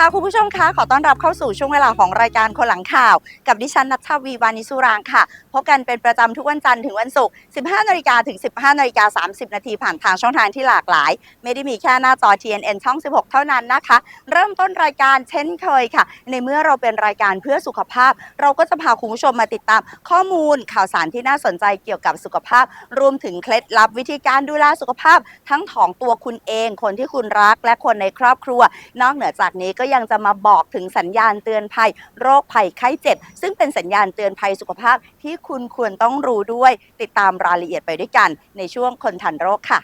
ค่ะคุณผู้ชมคะขอต้อนรับเข้าสู่ช่วงเวลาของรายการคนหลังข่าว กับดิฉันนัทวีวานิสุรางค์ค่ะพบกันเป็นประจำทุกวันจันทร์ถึงวันศุกร์ 15 นาฬิกาถึง 15 นาฬิกา 30 นาทีผ่านทางช่องทางที่หลากหลาย ไม่ได้มีแค่หน้าจอ TNN ช่อง 16 เท่านั้นนะคะ เริ่มต้นรายการเช่นเคยค่ะ ในเมื่อเราเป็นรายการเพื่อสุขภาพ เราก็จะพาคุณผู้ชมมาติดตาม ข้อมูลข่าวสารที่น่าสนใจเกี่ยวกับสุขภาพ รวมถึงเคล็ดลับวิธีการดูแลสุขภาพ ทั้งของตัวคุณเอง คนที่คุณรักและคนในครอบครัว นอกเหนือจากนี้ก็ยังจะมาบอกถึงสัญญาณเตือนภัย โรคภัยไข้เจ็บ ซึ่งเป็นสัญญาณเตือนภัยสุขภาพที่คุณควรต้องรู้ด้วย ติดตามรายละเอียดไปด้วยกัน ในช่วงคนทันโรคค่ะ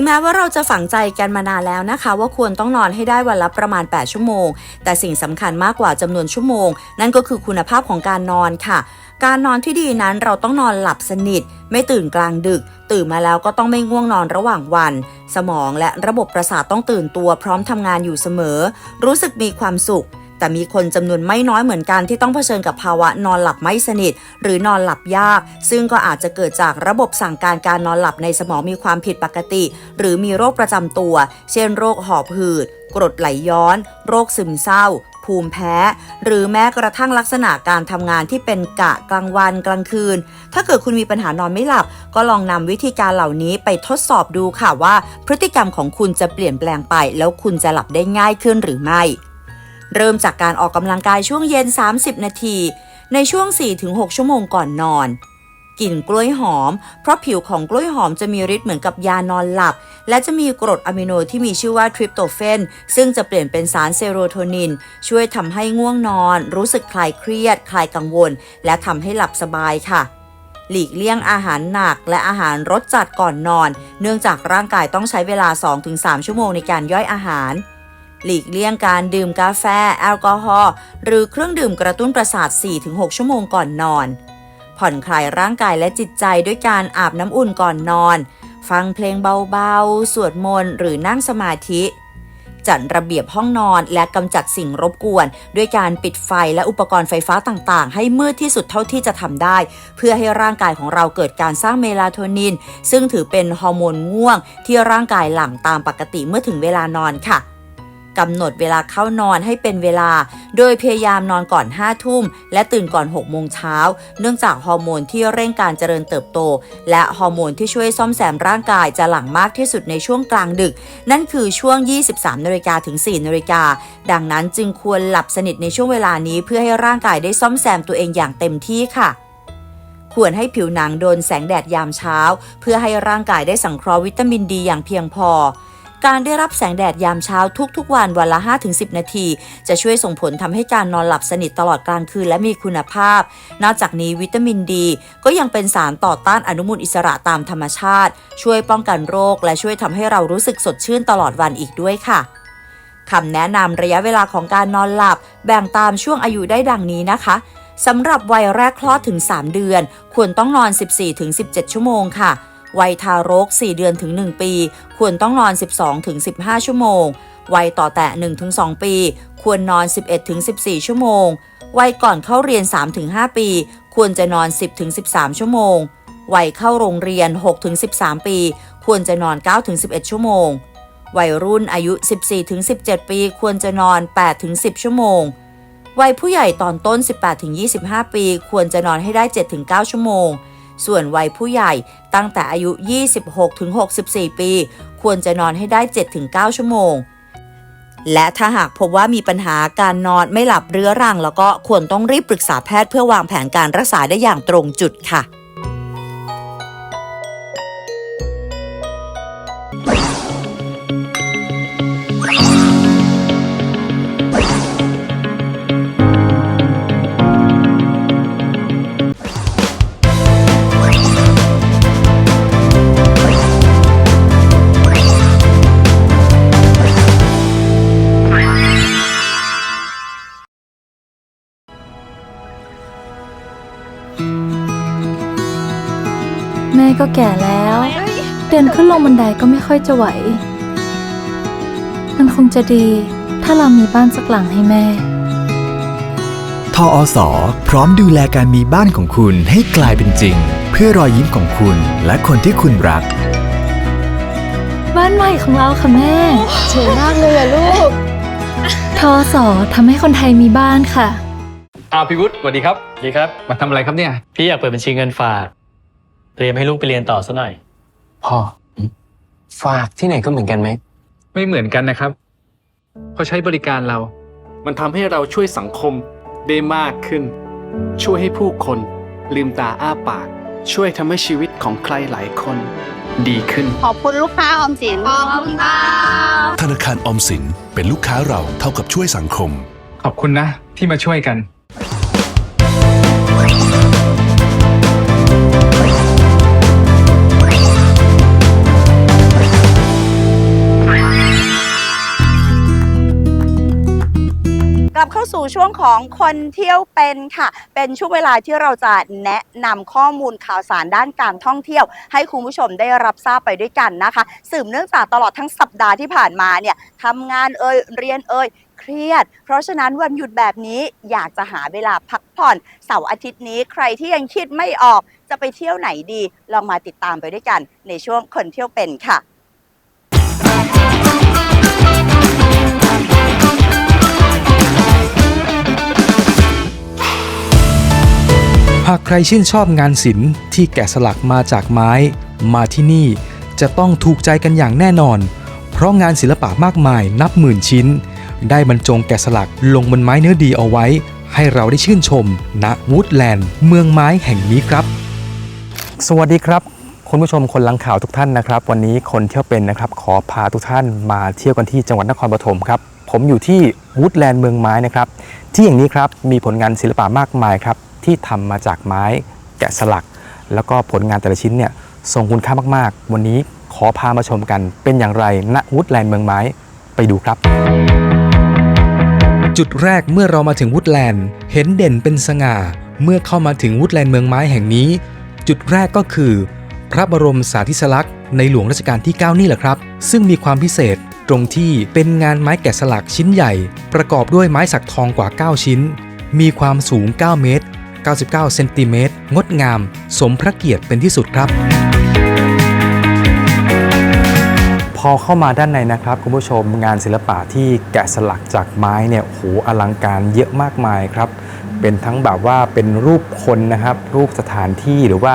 งแม้ว่าเราจะฝังใจกันมานานแล้วนะคะ ว่าควรต้องนอนให้ได้วันละประมาณ 8 ชั่วโมง แต่สิ่งสำคัญมากกว่าจำนวนชั่วโมง นั่นก็คือคุณภาพของการนอนค่ะ การนอนที่ดีนั้นเราต้องนอนหลับสนิท ไม่ตื่นกลางดึก ตื่นมาแล้วก็ต้องไม่ง่วงนอนระหว่างวัน สมองและระบบประสาทต้องตื่นตัวพร้อมทำงานอยู่เสมอ รู้สึกมีความสุข แต่มีคนจำนวนไม่น้อยเหมือนกันที่ต้องเผชิญกับภาวะนอนหลับไม่สนิท หรือนอนหลับยาก ซึ่งก็อาจจะเกิดจากระบบสั่งการการนอนหลับในสมองมีความผิดปกติ หรือมีโรคประจำตัว เช่นโรคหอบหืด กรดไหลย้อน โรคซึมเศร้าภูมิแพ้ หรือแม้กระทั่งลักษณะการทำงานที่เป็นกะกลางวันกลางคืน ถ้าเกิดคุณมีปัญหานอนไม่หลับ ก็ลองนำวิธีการเหล่านี้ไปทดสอบดูค่ะว่า พฤติกรรมของคุณจะเปลี่ยนแปลงไป แล้วคุณจะหลับได้ง่ายขึ้นหรือไม่ เริ่มจากการออกกำลังกายช่วงเย็น 30 นาที ในช่วง 4-6 ชั่วโมงก่อนนอนกลิ่นกล้วยหอม เพราะผิวของกล้วยหอมจะมีฤทธิ์เหมือนกับยานอนหลับ และจะมีกรดอะมิโนที่มีชื่อว่าทริปโตเฟน ซึ่งจะเปลี่ยนเป็นสารเซโรโทนิน ช่วยทำให้ง่วงนอน รู้สึกคลายเครียด คลายกังวล และทำให้หลับสบายค่ะ หลีกเลี่ยงอาหารหนักและอาหารรสจัดก่อนนอน เนื่องจากร่างกายต้องใช้เวลา 2-3 ชั่วโมงในการย่อยอาหาร หลีกเลี่ยงการดื่มกาแฟ แอลกอฮอล์หรือเครื่องดื่มกระตุ้นประสาท 4-6 ชั่วโมงก่อนนอน ผ่อนคลายร่างกายและจิตใจด้วยการอาบน้ำอุ่นก่อนนอน ฟังเพลงเบาๆ สวดมนต์หรือนั่งสมาธิ จัดระเบียบห้องนอนและกำจัดสิ่งรบกวน ด้วยการปิดไฟและอุปกรณ์ไฟฟ้าต่างๆ ให้มืดที่สุดเท่าที่จะทำได้ เพื่อให้ร่างกายของเราเกิดการสร้างเมลาโทนิน ซึ่งถือเป็นฮอร์โมนง่วงที่ร่างกายหลั่งตามปกติเมื่อถึงเวลานอนค่ะ กำหนดเวลาเข้านอนให้เป็นเวลา โดยพยายามนอนก่อน 5 ทุ่ม และตื่นก่อน 6 โมงเช้า เนื่องจากฮอร์โมนที่เร่งการเจริญเติบโต และฮอร์โมนที่ช่วยซ่อมแซมร่างกายจะหลั่งมากที่สุดในช่วงกลางดึก นั่นคือช่วง 23นาฬิกาถึง 4นาฬิกา ดังนั้นจึงควรหลับสนิทในช่วงเวลานี้เพื่อให้ร่างกายได้ซ่อมแซมตัวเองอย่างเต็มที่ค่ะควรให้ผิวหนังโดนแสงแดดยามเช้า เพื่อให้ร่างกายได้สังเคราะห์วิตามินดีอย่างเพียงพอ การได้รับแสงแดดยามเช้าทุกๆ วันวันละ 5-10 นาที จะช่วยส่งผลทำให้การนอนหลับสนิทตลอดกลางคืนและมีคุณภาพ นอกจากนี้วิตามินดี ก็ยังเป็นสารต่อต้านอนุมูลอิสระตามธรรมชาติ ช่วยป้องกันโรค และช่วยทำให้เรารู้สึกสดชื่นตลอดวันอีกด้วยค่ะคำแนะนำระยะเวลาของการนอนหลับ แบ่งตามช่วงอายุได้ดังนี้นะคะสำหรับวัยแรกคลอดถึง 3 เดือน ควรต้องนอน 14-17 ชั่วโมงค่ะ วัยทารก 4 เดือนถึง 1 ปี ควรต้องนอน 12-15 ชั่วโมง วัยต่อแตะ 1-2 ปี ควรนอน 11-14 ชั่วโมง วัยก่อนเข้าเรียน 3-5 ปี ควรจะนอน 10-13 ชั่วโมง วัยเข้าโรงเรียน 6-13 ปี ควรจะนอน 9-11 ชั่วโมง วัยรุ่นอายุ 14-17 ปี ควรจะนอน 8-10 ชั่วโมง วัยผู้ใหญ่ตอนต้น 18-25 ปี ควรจะนอนให้ได้ 7-9 ชั่วโมง ส่วนวัยผู้ใหญ่ตั้งแต่อายุ 26-64 ปี ควรจะนอนให้ได้ 7-9 ชั่วโมง และถ้าหากพบว่ามีปัญหาการนอนไม่หลับเรื้อรัง แล้วก็ควรต้องรีบปรึกษาแพทย์เพื่อวางแผนการรักษาได้อย่างตรงจุดค่ะ ก็แก่แล้ว เดินขึ้นลงบันไดก็ไม่ค่อยจะไหว มันคงจะดีถ้าเรามีบ้านสักหลังให้แม่ออสอพร้อมดูแลการมีบ้านของคุณให้กลายเป็นจริง เพื่อรอยยิ้มของคุณและคนที่คุณรัก บ้านใหม่ของเราค่ะแม่สวยมากเลยอะลูก ทอสอทำให้คนไทยมีบ้านค่ะอ้าวพี่วุฒิสวัสดีครับ ดีครับ มาทำอะไรครับเนี่ย พี่อยากเปิดบัญชีเงินฝาก เตรียมให้ลูกไปเรียนต่อซะหน่อย พ่อ ฝากที่ไหนก็เหมือนกันไหม ไม่เหมือนกันนะครับเพราะใช้บริการเรา มันทำให้เราช่วยสังคมได้มากขึ้น ช่วยให้ผู้คน ลืมตาอ้าปาก ช่วยทำให้ชีวิตของใครหลายคน ดีขึ้น ขอบคุณลูกค้าออมสิน ขอบคุณค่ะธนาคารออมสินเป็นลูกค้าเราเท่ากับช่วยสังคม ขอบคุณนะที่มาช่วยกัน ลับเข้าสู่ช่วงของคนเที่ยวเป็นค่ะ เป็นช่วงเวลาที่เราจะแนะนำข้อมูลข่าวสารด้านการท่องเที่ยว ให้คุณผู้ชมได้รับทราบไปด้วยกันนะคะ สืบเนื่องจากตลอดทั้งสัปดาห์ที่ผ่านมาเนี่ยทำงานเอ่ยเรียนเอ่ยเครียด เพราะฉะนั้นวันหยุดแบบนี้อยากจะหาเวลาพักผ่อนเสาร์อาทิตย์นี้ใครที่ยังคิดไม่ออกจะไปเที่ยวไหนดี ลองมาติดตามไปด้วยกัน ในช่วงคนเที่ยวเป็นค่ะากใครชื่นชอบงานศิลป์ที่แกะสลักมาจากไม้ มาที่นี่จะต้องถูกใจกันอย่างแน่นอน เพราะงานศิลปะมากมายนับหมื่นชิ้น ได้บรรจงแกะสลักลงบนไม้เนื้อดีเอาไว้ ให้เราได้ชื่นชมณวูดแลนด์เมืองไม้แห่งนี้ครับ สวัสดีครับคุณผู้ชมคนลังข่าวทุกท่านนะครับ วันนี้คนเที่ยวเป็นนะครับขอพาทุกท่านมาเที่ยวกันที่จังหวัดนครปฐมครับผมอยู่ที่วูดแลนด์เมืองไม้นะครับที่อย่างนี้ครับมีผลงานศิลปะมากมายครับ ที่ทำมาจากไม้แกะสลัก แล้วก็ผลงานแต่ละชิ้นเนี่ยทรงคุณค่ามากๆ วันนี้ขอพามาชมกันเป็นอย่างไรณวูดแลนด์เมืองไม้ไปดูครับ จุดแรกเมื่อเรามาถึงวูดแลนด์เห็นเด่นเป็นสง่า เมื่อเข้ามาถึงวูดแลนด์เมืองไม้แห่งนี้ จุดแรกก็คือ พระบรมสาธิสลักษณ์ในหลวงรัชกาลที่ 9 นี่แหละครับ ซึ่งมีความพิเศษตรงที่เป็นงานไม้แกะสลักชิ้นใหญ่ ประกอบด้วยไม้สักทองกว่า 9 ชิ้น มีความสูง 9 เมตร 99 เซนติเมตรงดงาม สมพระเกียรติเป็นที่สุดครับ พอเข้ามาด้านในนะครับ คุณผู้ชมงานศิลปะที่แกะสลักจากไม้เนี่ยโหอลังการเยอะมากมายครับ เป็นทั้งแบบว่าเป็นรูปคนนะครับ รูปสถานที่หรือว่า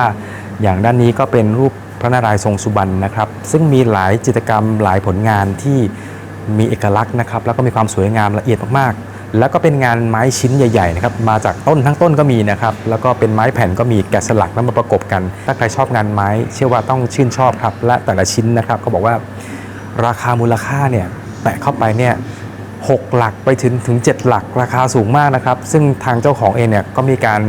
อย่างด้านนี้ก็เป็นรูปพระนารายณ์ทรงสุบรรณนะครับ ซึ่งมีหลายจิตรกรรมหลายผลงานที่มีเอกลักษณ์นะครับ แล้วก็มีความสวยงามละเอียดมากๆ แล้วก็เป็นงานไม้ชิ้นใหญ่ๆนะครับมาจากต้นทั้งต้นก็มีนะครับแล้วก็เป็นไม้แผ่นก็มีแกะสลักแล้วมาประกบกัน ถ้าใครชอบงานไม้ เชื่อว่าต้องชื่นชอบครับและแต่ละชิ้นนะครับเขาบอกว่าราคามูลค่าเนี่ยแตะเข้าไปเนี่ยหกหลักไปถึงถึง 7 หลักราคาสูงมากนะครับ ซึ่งทางเจ้าของเองเนี่ยก็มีการ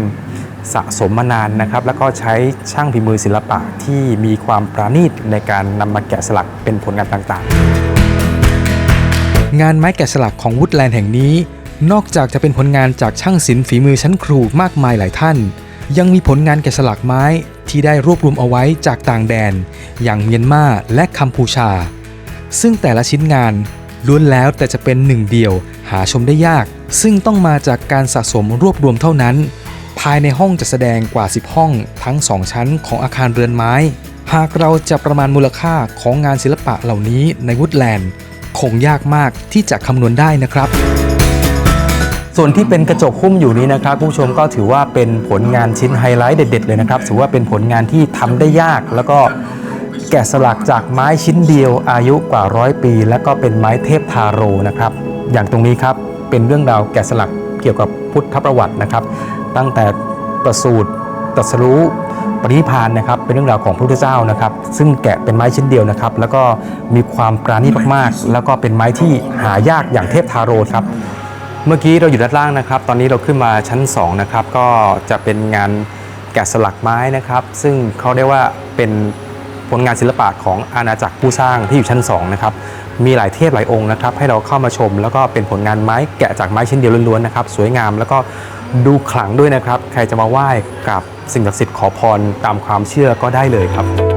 สะสมมานานนะครับ แล้วก็ใช้ช่างฝีมือศิลปะที่มีความประณีตในการนำมาแกะสลักเป็นผลงานต่างๆ งานไม้แกะสลักของวูดแลนด์แห่งนี้ นอกจากจะเป็นผลงานจากช่างศิลป์ฝีมือชั้นครูมากมายหลายท่าน ยังมีผลงานแกะสลักไม้ที่ได้รวบรวมเอาไว้จากต่างแดน อย่างเมียนมาและกัมพูชา ซึ่งแต่ละชิ้นงานล้วนแล้วแต่จะเป็นหนึ่งเดียวหาชมได้ยาก ซึ่งต้องมาจากการสะสมรวบรวมเท่านั้น ภายในห้องจัดแสดงกว่า 10 ห้องทั้ง 2 ชั้นของอาคารเรือนไม้ หากเราจะประมาณมูลค่าของงานศิลปะเหล่านี้ในวูดแลนด์ คงยากมากที่จะคำนวณได้นะครับ ส่วนที่เป็นกระจกหุ้มอยู่นี้นะครับผู้ชมก็ถือว่าเป็นผลงานชิ้นไฮไลท์เด็ด ๆ เลยนะครับถือว่าเป็นผลงานที่ทำได้ยากแล้วก็แกะสลักจากไม้ชิ้นเดียวอายุกว่าร้อยปี แล้วก็เป็นไม้เทพทาโรนะครับ อย่างตรงนี้ครับเป็นเรื่องราวแกะสลักเกี่ยวกับพุทธประวัตินะครับ ตั้งแต่ประสูติตรัสรู้ปริพานนะครับเป็นเรื่องราวของพระพุทธเจ้านะครับ ซึ่งแกะเป็นไม้ชิ้นเดียวนะครับ แล้วก็มีความปราณีตมากๆ แล้วก็เป็นไม้ที่หายากอย่างเทพทาโรครับ เมื่อกี้เราอยู่ด้านล่างนะครับ ตอนนี้เราขึ้นมาชั้น2นะครับ ก็จะเป็นงานแกะสลักไม้นะครับ ซึ่งเขาเรียกว่าเป็นผลงานศิลปะของอาณาจักรผู้สร้างที่อยู่ชั้น2นะครับ มีหลายเทพหลายองค์นะครับ ให้เราเข้ามาชม แล้วก็เป็นผลงานไม้แกะจากไม้ชิ้นเดียวล้วนๆนะครับ สวยงามแล้วก็ดูขลังด้วยนะครับ ใครจะมาไหว้กับสิ่งศักดิ์สิทธิ์ขอพรตามความเชื่อก็ได้เลยครับ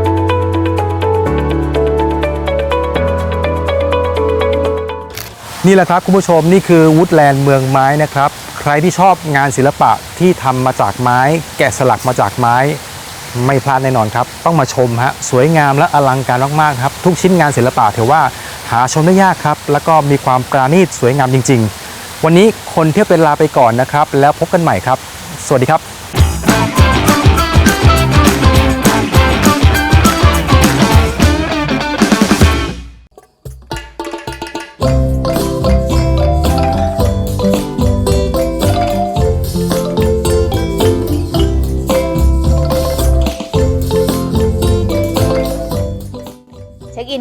นี่แหละครับคุณผู้ชมนี่คือวูดแลนด์เมืองไม้นะครับ ใครที่ชอบงานศิลปะที่ทำมาจากไม้ แกะสลักมาจากไม้ ไม่พลาดแน่นอนครับ ต้องมาชมฮะสวยงามและอลังการมากๆครับ ทุกชิ้นงานศิลปะถือว่าหาชมได้ยากครับ แล้วก็มีความปราณีตสวยงามจริง ๆ วันนี้คนเที่ยวเป็นลาไปก่อนนะครับ แล้วพบกันใหม่ครับ สวัสดีครับ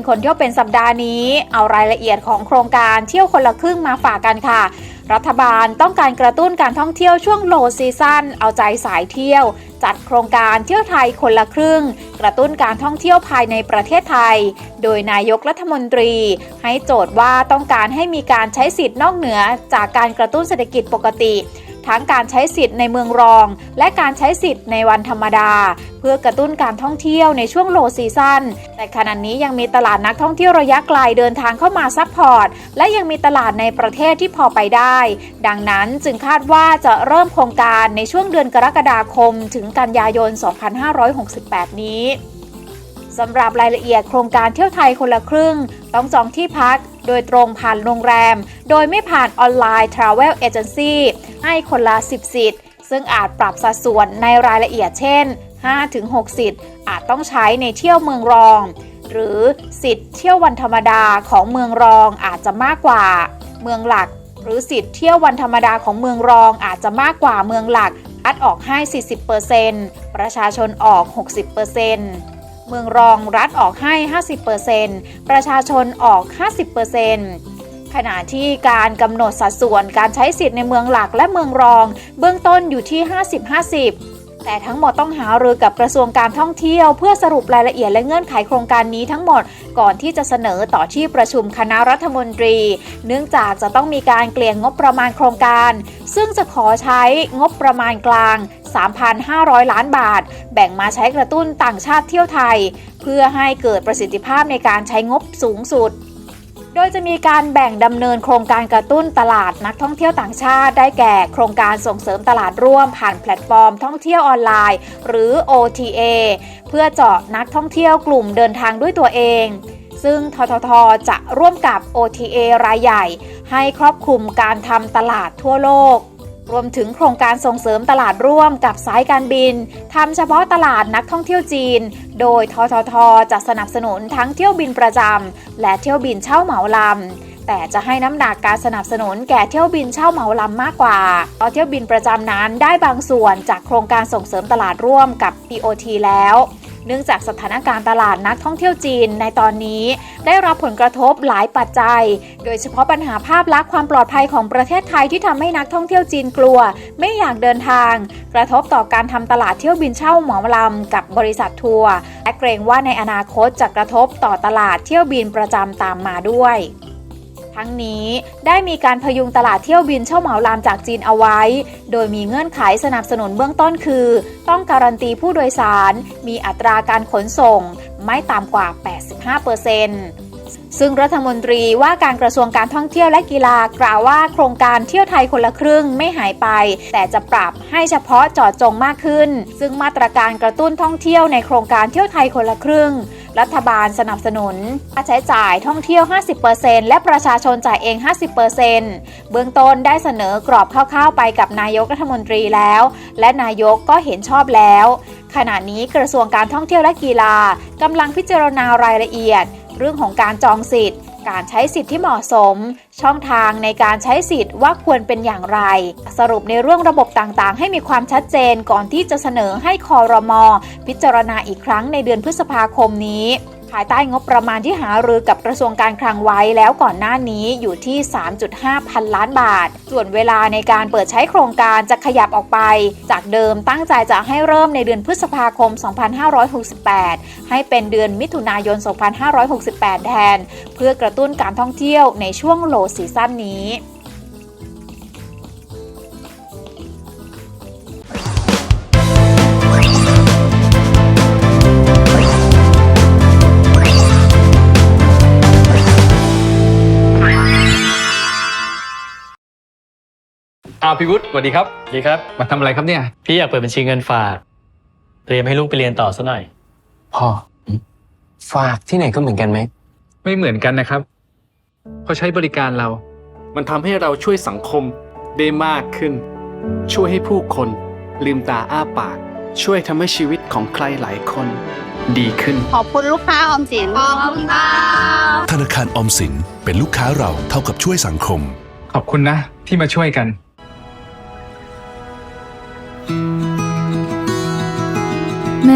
คนเที่ยวเป็นสัปดาห์นี้ เอารายละเอียดของโครงการเที่ยวคนละครึ่งมาฝากกันค่ะ รัฐบาลต้องการกระตุ้นการท่องเที่ยวช่วงโลซีซั่นเอาใจสายเที่ยว จัดโครงการเที่ยวไทยคนละครึ่ง กระตุ้นการท่องเที่ยวภายในประเทศไทย โดยนายกรัฐมนตรี ให้โจทย์ว่าต้องการให้มีการใช้สิทธิ์นอกเหนือจากการกระตุ้นเศรษฐกิจปกติ ทั้งการใช้สิทธิ์ในเมืองรอง และการใช้สิทธิ์ในวันธรรมดา เพื่อกระตุ้นการท่องเที่ยวในช่วงโลซีซั่นแต่ขณะนี้ยังมีตลาดนักท่องเที่ยวระยะไกลเดินทางเข้ามาซัพพอร์ต และยังมีตลาดในประเทศที่พอไปได้ ดังนั้นจึงคาดว่าจะเริ่มโครงการในช่วงเดือนกรกฎาคม ถึงกันยายน 2568 นี้สำหรับรายละเอียดโครงการเที่ยวไทยคนละครึ่ง ต้องจองที่พัก โดยตรงผ่านโรงแรม โดยไม่ผ่านออนไลน์ Travel Agency ให้คนละ 10 สิทธิ์ ซึ่งอาจปรับสัดส่วนในรายละเอียดเช่น 5-6 สิทธิ์ อาจต้องใช้ในเที่ยวเมืองรอง หรือสิทธิ์เที่ยววันธรรมดาของเมืองรองอาจจะมากกว่า เมืองหลัก หรือสิทธิ์เที่ยววันธรรมดาของเมืองรองอาจจะมากกว่าเมืองหลัก อัดออกให้ 40%ประชาชนออก 60% เมืองรองรัฐออกให้ 50%ประชาชนออก 50%ขณะที่การกำหนดสัดส่วนการใช้สิทธิ์ในเมืองหลักและเมืองรอง เบื้องต้นอยู่ที่ 50-50แต่ทั้งหมดต้องหารือกับกระทรวงการท่องเที่ยว เพื่อสรุปรายละเอียดและเงื่อนไขโครงการนี้ทั้งหมดก่อนที่จะเสนอต่อที่ประชุมคณะรัฐมนตรี เนื่องจากจะต้องมีการเกลี่ยงบประมาณโครงการ ซึ่งจะขอใช้งบประมาณกลาง 3,500 ล้านบาท แบ่งมาใช้กระตุ้นต่างชาติเที่ยวไทย เพื่อให้เกิดประสิทธิภาพในการใช้งบสูงสุด โดยจะมีการแบ่งดำเนินโครงการกระตุ้นตลาดนักท่องเที่ยวต่างชาติ ได้แก่โครงการส่งเสริมตลาดร่วมผ่านแพลตฟอร์มท่องเที่ยวออนไลน์ หรือ OTA เพื่อเจาะนักท่องเที่ยวกลุ่มเดินทางด้วยตัวเองซึ่งททท จะร่วมกับ OTA รายใหญ่ ให้ครอบคลุมการทำตลาดทั่วโลก รวมถึงโครงการส่งเสริมตลาดร่วมกับสายการบินทำเฉพาะตลาดนักท่องเที่ยวจีน โดยทททจะสนับสนุนทั้งเที่ยวบินประจำและเที่ยวบินเช่าเหมาลำแต่จะให้น้ำหนักการสนับสนุนแก่เที่ยวบินเช่าเหมาลำมากกว่าเพราะเที่ยวบินประจำนั้นได้บางส่วนจากโครงการส่งเสริมตลาดร่วมกับ TOT แล้ว เนื่องจากสถานการณ์ตลาดนักท่องเที่ยวจีนในตอนนี้ ได้รับผลกระทบหลายปัจจัย โดยเฉพาะปัญหาภาพลักษณ์ความปลอดภัยของประเทศไทยที่ทำให้นักท่องเที่ยวจีนกลัว ไม่อยากเดินทาง กระทบต่อการทำตลาดเที่ยวบินเช่าเหมาลำกับบริษัททัวร์และเกรงว่าในอนาคตจะกระทบต่อตลาดเที่ยวบินประจำตามมาด้วย ทั้งนี้ได้มีการพยุงตลาดเที่ยวบินเช่าเหมาลำจากจีนเอาไว้ โดยมีเงื่อนไขสนับสนุนเบื้องต้นคือ ต้องการันตีผู้โดยสาร มีอัตราการขนส่ง ไม่ต่ำกว่า 85%ซึ่งรัฐมนตรีว่าการกระทรวงการท่องเที่ยวและกีฬากล่าวว่าโครงการเที่ยวไทยคนละครึ่งไม่หายไป แต่จะปรับให้เฉพาะจาะจงมากขึ้น ซึ่งมาตรการกระตุ้นท่องเที่ยวในโครงการเที่ยวไทยคนละครึ่ง รัฐบาลสนับสนุน ค่าใช้จ่ายท่องเที่ยว 50%และประชาชนจ่ายเอง 50%เบื้องต้นได้เสนอกรอบคร่าวๆไปกับนายกรัฐมนตรีแล้ว และนายกก็เห็นชอบแล้ว ขณะนี้กระทรวงการท่องเที่ยวและกีฬากำลังพิจารณารายละเอียด เรื่องของการจองสิทธิ์ การใช้สิทธิ์ที่เหมาะสม ช่องทางในการใช้สิทธิ์ว่าควรเป็นอย่างไร สรุปในเรื่องระบบต่างๆ ให้มีความชัดเจนก่อนที่จะเสนอให้คอรมอพิจารณาอีกครั้งในเดือนพฤษภาคมนี้ ภายใต้งบประมาณที่หารือกับกระทรวงการคลังไว้แล้วก่อนหน้านี้อยู่ที่ 3.5 พันล้านบาท ส่วนเวลาในการเปิดใช้โครงการจะขยับออกไป จากเดิมตั้งใจจะให้เริ่มในเดือนพฤษภาคม 2568 ให้เป็นเดือนมิถุนายน 2568 แทน เพื่อกระตุ้นการท่องเที่ยวในช่วงโลซีซั่นนี้ อ้าวพี่วุฒิสวัสดีครับ ดีครับ มาทำอะไรครับเนี่ย พี่อยากเปิดบัญชีเงินฝาก เตรียมให้ลูกไปเรียนต่อซะหน่อย พ่อฝากที่ไหนก็เหมือนกันไหม ไม่เหมือนกันนะครับเพราะใช้บริการเรา มันทำให้เราช่วยสังคมได้มากขึ้น ช่วยให้ผู้คนลืมตาอ้าปาก ช่วยทำให้ชีวิตของใครหลายคนดีขึ้น ขอบคุณลูกค้าออมสินขอบคุณค่ะธนาคารออมสินเป็นลูกค้าเราเท่ากับช่วยสังคม ขอบคุณนะ ที่มาช่วยกัน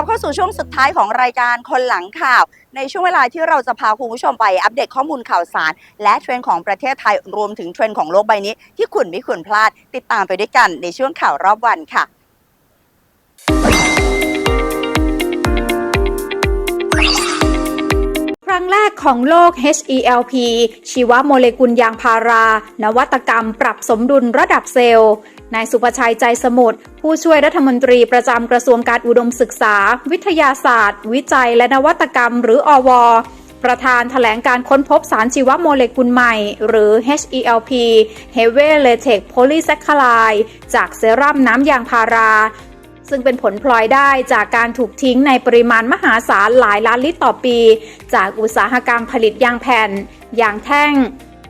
ลับเข้าสู่ช่วงสุดท้ายของรายการคนหลังข่าว ในช่วงเวลาที่เราจะพาคุณผู้ชมไปอัปเดตข้อมูลข่าวสาร และเทรนด์ของประเทศไทยรวมถึงเทรนด์ของโลกใบนี้ ที่คุณไม่ควรพลาดติดตามไปด้วยกันในช่วงข่าวรอบวันค่ะครั้งแรกของโลก HELP ชีวโมเลกุลยางพารา นวัตกรรมปรับสมดุลระดับเซลล์ นายสุภชัยใจสมุทรผู้ช่วยรัฐมนตรีประจำกระทรวงการอุดมศึกษา วิทยาศาสตร์ วิจัยและนวัตกรรม หรืออว ประธานแถลงการค้นพบสารชีวโมเลกุลใหม่ หรือ HELP Heavy Latex Polysaccharide จากเซรั่มน้ำยางพารา ซึ่งเป็นผลพลอยได้จากการถูกทิ้งในปริมาณมหาศาลหลายล้านลิตรต่อปี จากอุตสาหกรรมผลิตยางแผ่น ยางแท่ง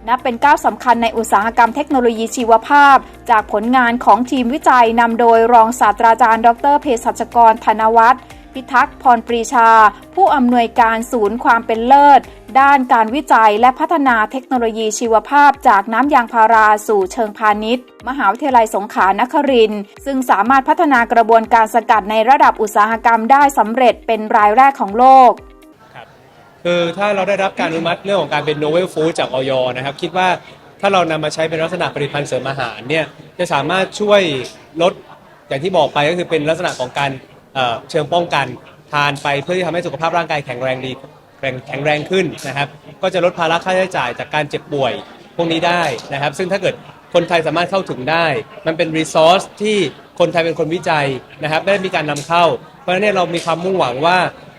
นับเป็นก้าวสำคัญในอุตสาหกรรมเทคโนโลยีชีวภาพ จากผลงานของทีมวิจัยนำโดยรองศาสตราจารย์ ดรเภสัชกรธนวัฒน์พิทักษ์พรปรีชา ผู้อำนวยการศูนย์ความเป็นเลิศ ด้านการวิจัยและพัฒนาเทคโนโลยีชีวภาพจากน้ำยางพาราสู่เชิงพาณิชย์ มหาวิทยาลัยสงขลานครินทร์ซึ่งสามารถพัฒนากระบวนการสกัดในระดับอุตสาหกรรมได้สำเร็จเป็นรายแรกของโลก คือถ้าเราได้รับการอนุมัติเรื่องของการเป็น novel food จากออยนะครับ คิดว่าถ้าเรานำมาใช้เป็นลักษณะผลิตภัณฑ์เสริมอาหารเนี่ยจะสามารถช่วยลดอย่างที่บอกไปก็คือเป็นลักษณะของการเอ่อเชิงป้องกันทานไปเพื่อที่ทำให้สุขภาพร่างกายแข็งแรงดีแข็งแข็งแรงขึ้นนะครับ ก็จะลดภาระค่าใช้จ่ายจากการเจ็บป่วยพวกนี้ได้นะครับ ซึ่งถ้าเกิดคนไทยสามารถเข้าถึงได้ มันเป็นรีซอสที่คนไทยเป็นคนวิจัยนะครับ ได้มีการนำเข้า เพราะฉะนั้นเนยเรามีความมุ่งหวังว่า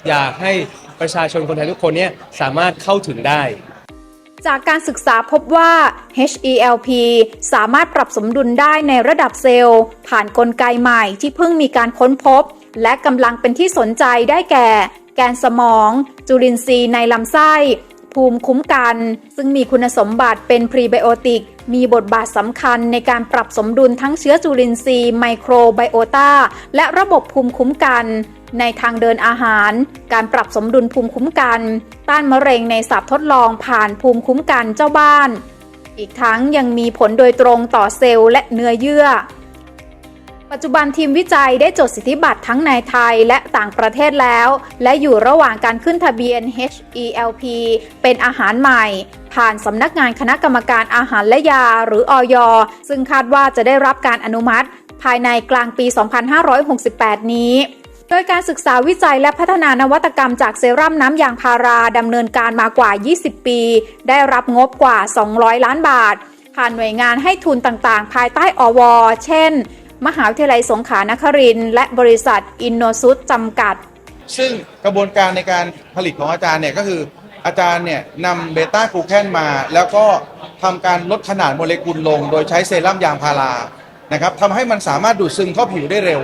อยากให้ ประชาชนคนไทยทุกคนเนี่ยสามารถเข้าถึงได้ จากการศึกษาพบว่า HELP สามารถปรับสมดุลได้ในระดับเซลล์ ผ่านนกลไกใหม่ที่เพิ่งมีการค้นพบ และกำลังเป็นที่สนใจได้แก่ แกนสมอง จุลินทรีย์ในลำไส้ ภูมิคุ้มกัน ซึ่งมีคุณสมบัติเป็นพรีไบโอติก มีบทบาทสำคัญในการปรับสมดุลทั้งเชื้อจุลินทรีย์ไมโครไบโอตาและระบบภูมิคุ้มกัน ในทางเดินอาหาร การปรับสมดุลภูมิคุ้มกัน ต้านมะเร็งในสัตว์ทดลองผ่านภูมิคุ้มกันเจ้าบ้าน อีกทั้งยังมีผลโดยตรงต่อเซลล์และเนื้อเยื่อ ปัจจุบันทีมวิจัยได้จดสิทธิบัตรทั้งในไทยและต่างประเทศแล้ว และอยู่ระหว่างการขึ้นทะเบียน HELP เป็นอาหารใหม่ ผ่านสำนักงานคณะกรรมการอาหารและยาหรืออยซึ่งคาดว่าจะได้รับการอนุมัติ ภายในกลางปี 2568 นี้โดยการศึกษาวิจัยและพัฒนานวัตกรรมจากเซรั่มน้ำยางพาราดำเนินการมากว่า 20 ปี ได้รับงบกว่า 200 ล้านบาท ผ่านหน่วยงานให้ทุนต่างๆ ภายใต้อว เช่น มหาวิทยาลัยสงขลานครินทร์และบริษัทอินโนซุตจำกัด ซึ่งกระบวนการในการผลิตของอาจารย์เนี่ยก็คืออาจารย์เนี่ยนำเบต้ากลูแคนมา แล้วก็ทำการลดขนาดโมเลกุลลง โดยใช้เซรั่มยางพารานะครับทำให้มันสามารถดูดซึมเข้าผิวได้เร็ว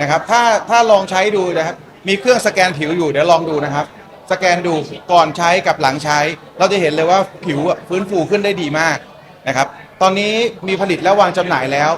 นะครับถ้าถ้าลองใช้ดูนะครับมีเครื่องสแกนผิวอยู่เดี๋ยวลองดูนะครับ สแกนดูก่อนใช้กับหลังใช้ เราจะเห็นเลยว่าผิวฟื้นฟูขึ้นได้ดีมากนะครับตอนนี้มีผลิตและวางจำหน่ายแล้ว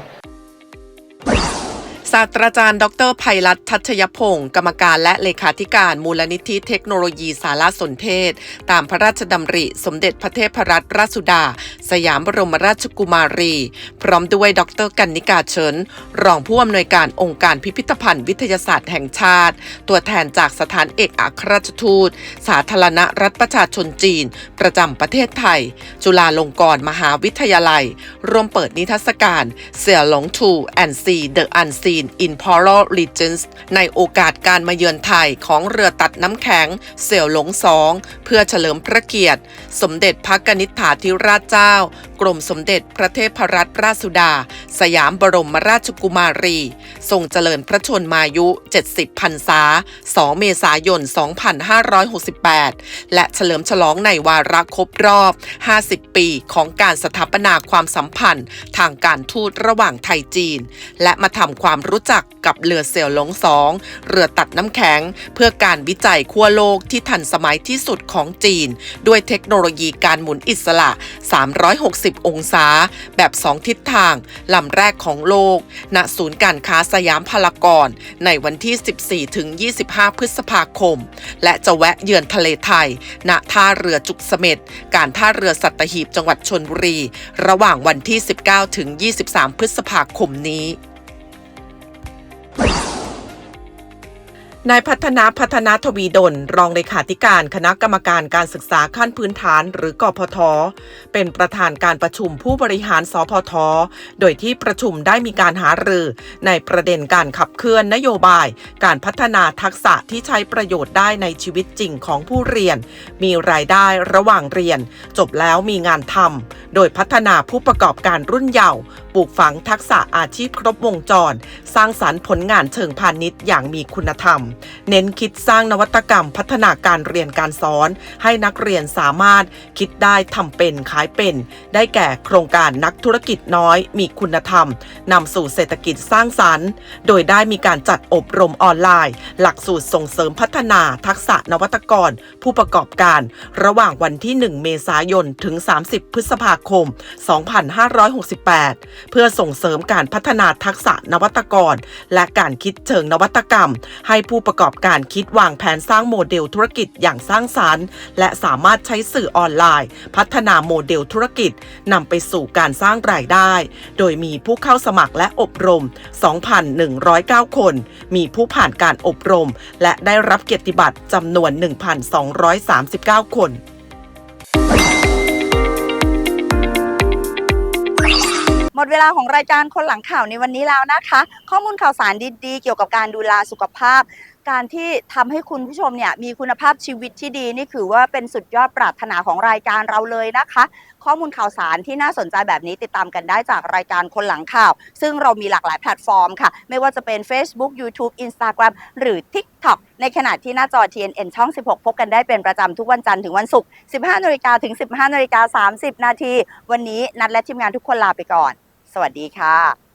ศาสตราจารย์ ดรไพรัตน์ทัชยพงศ์กรรมการและเลขาธิการมูลนิธิเทคโนโลยีสารสนเทศ ตามพระราชดำริ สมเด็จพระเทพรัตนราชสุดา สยามบรมราชกุมารี พร้อมด้วยดรกันนิกาเฉินรองผู้อำนวยการองค์การพิพิธภัณฑ์วิทยาศาสตร์แห่งชาติ ตัวแทนจากสถานเอกอัครราชทูต สาธารณรัฐประชาชนจีน ประจำประเทศไทย จุฬาลงกรณ์มหาวิทยาลัย ร่วมเปิดนิทรรศการเสี่ยหลงทู and see the Marine in polar regions ในโอกาสการมาเยือนไทยของเรือตัดน้ำแข็งเสี่ยวหลงสองเพื่อเฉลิมพระเกียรติ สมเด็จพระกนิษฐาธิราชเจ้า กรมสมเด็จพระเทพรัตนราชสุดา สยามบรมราชกุมารี ทรงเจริญพระชนมายุ 70พรรษา 2 เมษายน 2568 และเฉลิมฉลองในวาระครบรอบ 50 ปีของการสถาปนาความสัมพันธ์ ทางการทูตระหว่างไทยจีน และมาทำความรู้จักกับเรือเสี่ยวหลงสองเรือตัดน้ำแข็ง เพื่อการวิจัยขั้วโลกที่ทันสมัยที่สุดของจีน ด้วยเทคโนโลยีการหมุนอิสระ 360องศา แบบ 2 ทิศทางลำแรกของโลก ณ ศูนย์การค้าสยามพารากอนในวันที่ 14 ถึง 25 พฤษภาคม และจะแวะเยือนทะเลไทย ณ ท่าเรือจุกเสม็ด การท่าเรือสัตหีบจังหวัดชนบุรี ระหว่างวันที่ 19 ถึง 23 พฤษภาคมนี้ นายพัฒนาพัฒนาทวีดล รองเลขาธิการคณะกรรมการการศึกษาขั้นพื้นฐานหรือกพท เป็นประธานการประชุมผู้บริหารสพท โดยที่ประชุมได้มีการหารือ ในประเด็นการขับเคลื่อนนโยบาย การพัฒนาทักษะที่ใช้ประโยชน์ได้ในชีวิตจริงของผู้เรียน มีรายได้ระหว่างเรียน จบแล้วมีงานทำโดยพัฒนาผู้ประกอบการรุ่นเยาว์ปลูกฝังทักษะอาชีพครบวงจร สร้างสรรค์ผลงานเชิงพาณิชย์อย่างมีคุณธรรม เน้นคิดสร้างนวัตกรรมพัฒนาการเรียนการสอน ให้นักเรียนสามารถคิดได้ทำเป็นขายเป็น ได้แก่โครงการนักธุรกิจน้อย มีคุณธรรมนำสู่เศรษฐกิจสร้างสรรค์ โดยได้มีการจัดอบรมออนไลน์ หลักสูตรส่งเสริมพัฒนาทักษะนวัตกร ผู้ประกอบการ ระหว่างวันที่ 1 เมษายน ถึง 30 พฤษภาคม 2568เพื่อส่งเสริมการพัฒนาทักษะนวัตกร และการคิดเชิงนวัตกรรม ให้ผู้ประกอบการคิดวางแผนสร้างโมเดลธุรกิจอย่างสร้างสารรค์ และสามารถใช้สื่อออนไลน์ พัฒนาโมเดลธุรกิจนำไปสู่การสร้างรายได้ โดยมีผู้เข้าสมัครและอบรม 2,109 คน มีผู้ผ่านการอบรม และได้รับเกียรติบัตรจำนวน 1,239 คน มดเวลาของรายการคนหลังข่าวในวันนี้แล้วนะคะ ข้อมูลข่าวสารดีๆ เกี่ยวกับการดูแลสุขภาพ การที่ทำให้คุณผู้ชมเนี่ยมีคุณภาพชีวิตที่ดีนี่คือว่าเป็นสุดยอดปรารถนาของรายการเราเลยนะคะ ข้อมูลข่าวสารที่น่าสนใจแบบนี้ติดตามกันได้จากรายการคนหลังข่าว ซึ่งเรามีหลากหลายแพลตฟอร์มค่ะ ไม่ว่าจะเป็น Facebook YouTube Instagram หรือ TikTok ในขณะที่หน้าจอ TNN ช่อง 16 พบกันได้เป็นประจำทุกวันจันทร์ถึงวันศุกร์ 15นาฬิกาถึง 15นาฬิกา30 นาที วันนี้นัดและทีมงานทุกคนลาไปก่อน สวัสดีค่ะ